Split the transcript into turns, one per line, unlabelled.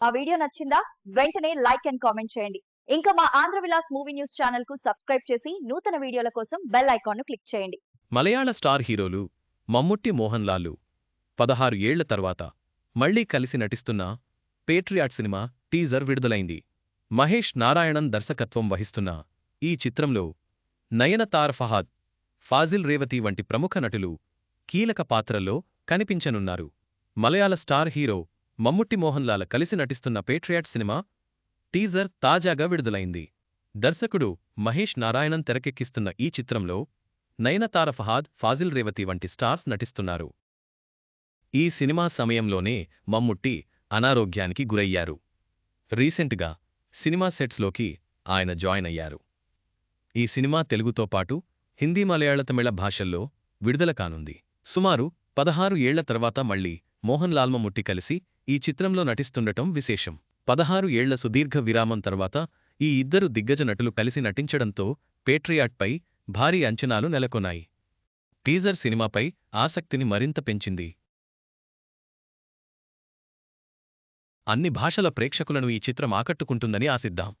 ఆ వీడియో నచ్చిందా? వెంటనే లైక్ అండ్ కామెంట్ చేయండి. ఇంకా మా ఆంధ్ర విలాస్ మూవీ న్యూస్ ఛానల్కు సబ్స్క్రైబ్ చేసి నూతన వీడియోల కోసం బెల్ ఐకాన్ను క్లిక్ చేయండి.
మలయాళ స్టార్ హీరోలు మమ్ముట్టి మోహన్ లాలు పదహారు ఏళ్ళ తర్వాత మళ్ళీ కలిసి నటిస్తున్న పేట్రియాట్ సినిమా టీజర్ విడుదలైంది. మహేష్ నారాయణన్ దర్శకత్వం వహిస్తున్న ఈ చిత్రంలో నయనతార్ ఫహాద్ ఫాజిల్ రేవతి వంటి ప్రముఖ నటులు కీలక పాత్రల్లో కనిపించనున్నారు. మలయాళ స్టార్ హీరో మమ్ముట్టి మోహన్లాల కలిసి నటిస్తున్న పేట్రియాట్ సినిమా టీజర్ తాజాగా విడుదలైంది. దర్శకుడు మహేష్ నారాయణన్ తెరకెక్కిస్తున్న ఈ చిత్రంలో నయనతార ఫహాద్ ఫాజిల్ రేవతి వంటి స్టార్స్ నటిస్తున్నారు. ఈ సినిమా సమయంలోనే మమ్ముట్టి అనారోగ్యానికి గురయ్యారు. రీసెంట్గా సినిమా సెట్స్లోకి ఆయన జాయిన్ అయ్యారు. ఈ సినిమా తెలుగుతో పాటు హిందీ మలయాళ తమిళ భాషల్లో విడుదల కానుంది. సుమారు పదహారు ఏళ్ళ తర్వాత మళ్ళీ మోహన్ లాల్ కలిసి ఈ చిత్రంలో నటిస్తుండటం విశేషం. పదహారు ఏళ్ళ సుదీర్ఘ విరామం తర్వాత ఈ ఇద్దరు దిగ్గజ నటులు కలిసి నటించడంతో పేట్రియాట్పై భారీ అంచనాలు నెలకొన్నాయి. టీజర్ సినిమాపై ఆసక్తిని మరింత పెంచింది. అన్ని భాషల ప్రేక్షకులను ఈ చిత్రం ఆకట్టుకుంటుందని ఆశిద్దాం.